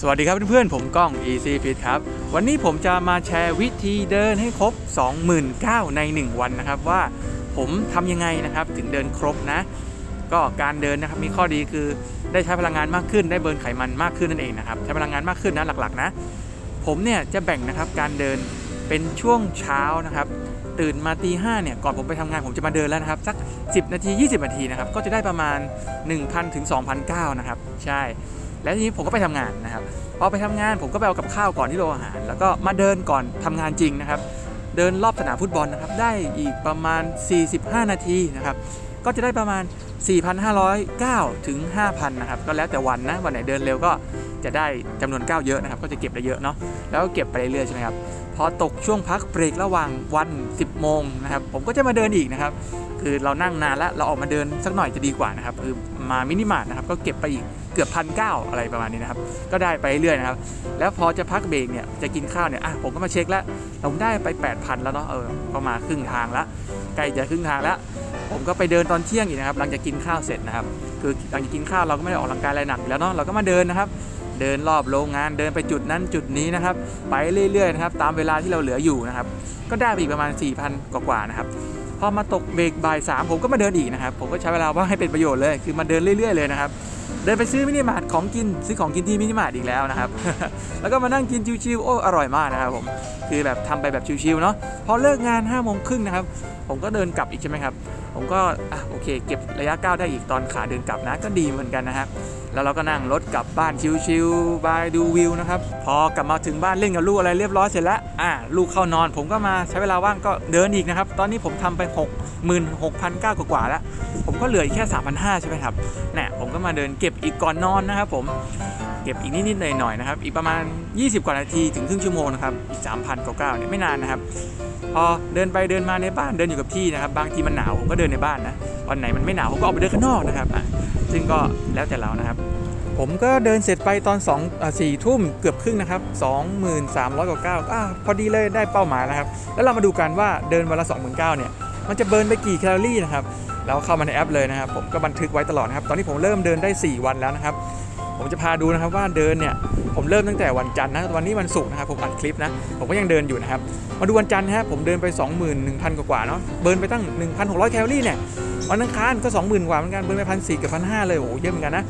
สวัสดีครับเพื่อนๆ ผมก้อง Easy Fit ครับ วันนี้ผมจะมาแชร์วิธีเดินให้ครบ 29,000ใน 1 วันนะครับ ว่าผมทำยังไงนะครับถึงเดินครบนะ ก็การเดินนะครับมีข้อดีคือได้ใช้พลังงานมากขึ้น ได้เบิร์นไขมันมากขึ้นนั่นเองนะครับใช้พลังงานมากขึ้นนะหลักๆนะ ผมเนี่ยจะแบ่งนะครับการเดินเป็นช่วงเช้านะครับตื่นมาตีห้าเนี่ยก่อนผมไปทำงานผมจะมาเดินแล้วนะครับ สัก 10 นาที 20 นาทีนะครับก็จะได้ประมาณ 1,000ถึง2,009นะครับใช่ แล้วทีนี้ผมก็ไปทำงานนะครับพอไปทำงานผมก็ไปเอากับข้าวก่อนที่โรงอาหาร แล้วก็มาเดินก่อนทำงานจริงนะครับ เดินรอบสนามฟุตบอลนะครับ ได้อีกประมาณ 45 นาทีนะครับ ก็จะได้ประมาณ 4,509 ถึง 5,000 นะครับ ก็แล้วแต่วันนะ วันไหนเดินเร็วก็จะได้จำนวนก้าวเยอะนะครับ ก็จะเก็บได้เยอะเนาะ แล้วก็เก็บไปเรื่อยๆใช่ไหมครับ พอตกช่วงพักเบรกระหว่างวัน 10 โมงนะครับ ผมก็จะมาเดินอีกนะครับ คือเรานั่งนานแล้วเราออกมาเดินสักหน่อยจะดีกว่านะครับคือมามินิมาร์ทนะครับก็เก็บไปอีกเกือบพันเก้าอะไรประมาณนี้นะครับ ก็ได้ไปเรื่อยนะครับ แล้วพอจะพักเบรกเนี่ยจะกินข้าวเนี่ยอะผมก็มาเช็คแล้วผมได้ไป 8,000 แล้วเนาะเออก็มาครึ่งทางแล้วใกล้จะครึ่งทางแล้ว ผมก็ไปเดินตอนเที่ยงอีกนะครับ หลังจากกินข้าวเสร็จนะครับ คือหลังจากกินข้าวเราก็ไม่ได้ออกกำลังกายอะไรหนักแล้วเนาะเราก็มาเดินนะครับ เดินรอบโรงงานเดินไปจุดนั้นจุดนี้นะครับ ไปเรื่อยๆนะครับ ตามเวลาที่เราเหลืออยู่นะครับ ก็ได้ไปอีกประมาณ 4,000 กว่าๆนะครับ พอมาตกเบรกบ่ายสามผมก็มาเดินอีกนะครับ ผมก็ใช้เวลาว่างให้เป็นประโยชน์เลย คือมาเดินเรื่อย ๆ เลยนะครับ เดินไปซื้อมินิมาร์ทของกินซื้อของกินที่มินิมาร์ทอีกแล้วนะครับ แล้วก็มานั่งกินชิวๆโอ้อร่อยมากนะครับผมคือแบบทำไปแบบชิวๆเนาะพอเลิกงาน5้าโมงครึ่งนะครับผมก็เดินกลับอีกใช่ไหมครับ ผมก็อะโอเค เก็บระยะก้าวได้อีกตอนขาเดินกลับนะก็ดีเหมือนกันนะครับแล้วเราก็นั่งรถกลับบ้านชิวๆบายดูวิวนะครับ พอกลับมาถึงบ้านเล่นกับลูกอะไรเรียบร้อยเสร็จแล้วอ่าลูกเข้านอน ผมก็มาใช้เวลาว่างก็เดินอีกนะครับ ตอนนี้ผมทำไป 6 6 0 0กว่าๆแล้ว ผมก็เหลืออีกแค่3,500ใช่ไหมครับเนี่ยผมก็มาเดินเก็บอีกก่อนนอนนะครับผมเก็บอีกนิดๆหน่อยๆนะครับ อีกประมาณ 20 กว่านาทีถึงครึ่งชั่วโมงนะครับ อีก 3,000กว่าเนี่ยไม่นานนะครับ พอเดินไปเดินมาในบ้านเดินอยู่กับที่นะครับ บางทีมันหนาวผมก็เดินในบ้านนะ วันไหนมันไม่หนาวผมก็ออกไปเดินข้างนอกนะครับอะซึ่งก็แล้วแต่เรานะครับ ผมก็เดินเสร็จไปตอน2อ่า4ทุ่มเกือบครึ่งนะครับ 23,000กว่าก้าวอ่าพอดีเลยได้เป้าหมายแล้วครับ แล้วเรามาดูกันว่าเดินวันละ 29,000เนี่ย มันจะเบิร์นไปกี่แคลอรี่นะครับ แล้วเข้ามาในแอปเลยนะครับ ผมก็บันทึกไว้ตลอดนะครับ ตอนนี้ผมเริ่มเดินได้ 4 วันแล้วนะครับ ผมจะพาดูนะครับว่าเดินเนี่ยผมเริ่มตั้งแต่วันจันทร์นะวันนี้วันศุกร์นะครับผมอัดคลิปนะผมก็ยังเดินอยู่นะครับมาดูวันจันทร์นะครับผมเดินไป 21,000กว่าเนาะเบิร์นไปตั้ง 1,600 แคลอรี่เนี่ยวันอังคารก็ 20,000 กว่าเหมือนกันเบิร์นไปพันสี่กับพันห้าเลยโอ้โหเยอะเหมือนกันนะ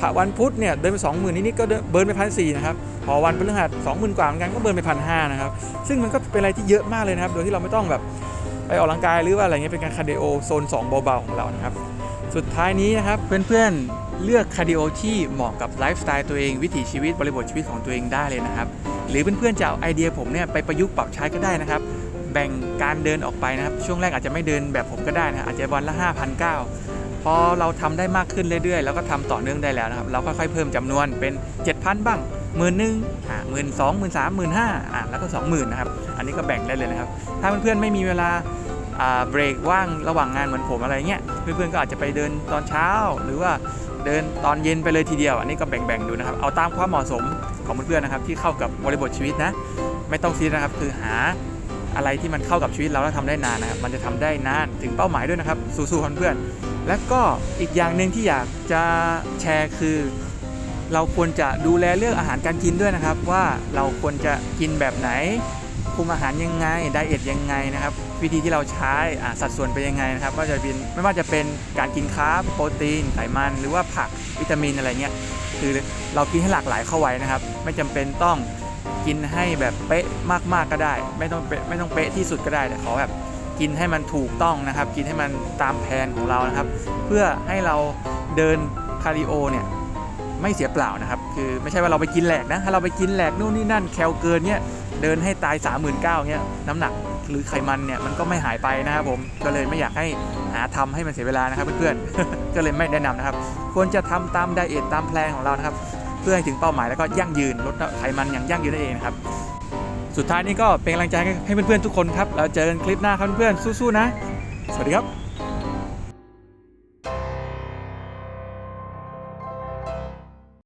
พระวันพุธเนี่ยเดินไป 20,000นิดๆก็เดินเบิร์นไปพันสี่นะครับพอวันพฤหัส20,000 กว่าเหมือนกันก็เบิร์นไปพันห้านะครับซึ่งมันก็เป็นอะไรที่เยอะมากเลยนะครับโดยที่เราไม่ต้องแบบ ไปออกกำลังกายหรือว่าอะไรเงี้ยเป็นการคาร์ดิโอโซน 2 เบาๆของเรานะครับ สุดท้ายนี้นะครับเพื่อนๆเลือกคาร์ดิโอที่เหมาะกับไลฟ์สไตล์ตัวเองวิถีชีวิตบริบทชีวิตของตัวเองได้เลยนะครับ หรือเพื่อนๆจะเอาไอเดียผมเนี่ยไปประยุกต์ปรับใช้ก็ได้นะครับ แบ่งการเดินออกไปนะครับ ช่วงแรกอาจจะไม่เดินแบบผมก็ได้นะอาจจะวันละ5,009พอเราทำได้มากขึ้นเรื่อยๆ แล้วก็ทำต่อเนื่องได้แล้วนะครับ เราค่อยๆเพิ่มจำนวนเป็น 7,000 บ้าง หมื่นหนึ่งอ่าหมื่นสองหมื่นสามหมื่นห้าอ่าแล้วก็สองหมื่นนะครับ อันนี้ก็แบ่งได้เลยนะครับ ถ้าเพื่อนๆไม่มีเวลาอ่าเบรกว่างระหว่างงานเหมือนผมอะไรเงี้ยเพื่อนๆก็อาจจะไปเดินตอนเช้า หรือว่าเดินตอนเย็นไปเลยทีเดียว อันนี้ก็แบ่งๆดูนะครับ เอาตามความเหมาะสมของเพื่อนๆนะครับ ที่เข้ากับบริบทชีวิตนะ ไม่ต้องซีดนะครับ คือหาอะไรที่มันเข้ากับชีวิตเราแล้วทำได้นานนะครับ มันจะทำได้นานถึงเป้าหมายด้วยนะครับ สู้ๆเพื่อนๆและก็อีกอย่างหนึ่งที่อยากจะแชร์คือ เราควรจะดูแลเรื่องอาหารการกินด้วยนะครับ ว่าเราควรจะกินแบบไหน คุมอาหารยังไงไดเอทยังไงนะครับ วิธีที่เราใช้สัดส่วนเป็นยังไงนะครับว่าจะเป็นไม่ว่าจะเป็นการกินคาร์บโปรตีนไขมัน หรือว่าผักวิตามินอะไรเงี้ยคือเรากินให้หลากหลายเข้าไว้นะครับ ไม่จำเป็นต้องกินให้แบบเป๊ะมากๆก็ได้ ไม่ต้องเป๊ะไม่ต้องเป๊ะที่สุดก็ได้แต่ขอแบบกินให้มันถูกต้องนะครับ กินให้มันตามแผนของเรานะครับ เพื่อให้เราเดินคาริโอเนี่ย ไม่เสียเปล่านะครับ คือไม่ใช่ว่าเราไปกินแหลกนะ ถ้าเราไปกินแหลกนู่นนี่นั่นแคลเกินเนี่ยเดินให้ตาย 3 9 0 0 0เนี่ยน้ำหนักหรือไขมันเนี่ยมันก็ไม่หายไปนะครับผมก็เลยไม่อยากให้หาทำให้มันเสียเวลานะครับเพื่อนๆก็เลยไม่แนะนำนะครับ ควรจะทำตามไดเอทตามแพลนของเรานะครับ เพื่อให้ถึงเป้าหมายแล้วก็ยั่งยืนลดไขมันอย่างยั่งยืนนั่นเองนะครับสุดท้ายนี้ก็เป็นกำลังใจให้เพื่อนๆทุกคนครับแล้วเจอกันคลิปหน้าครับเพื่อนๆสู้ๆนะ สวัสดีครับ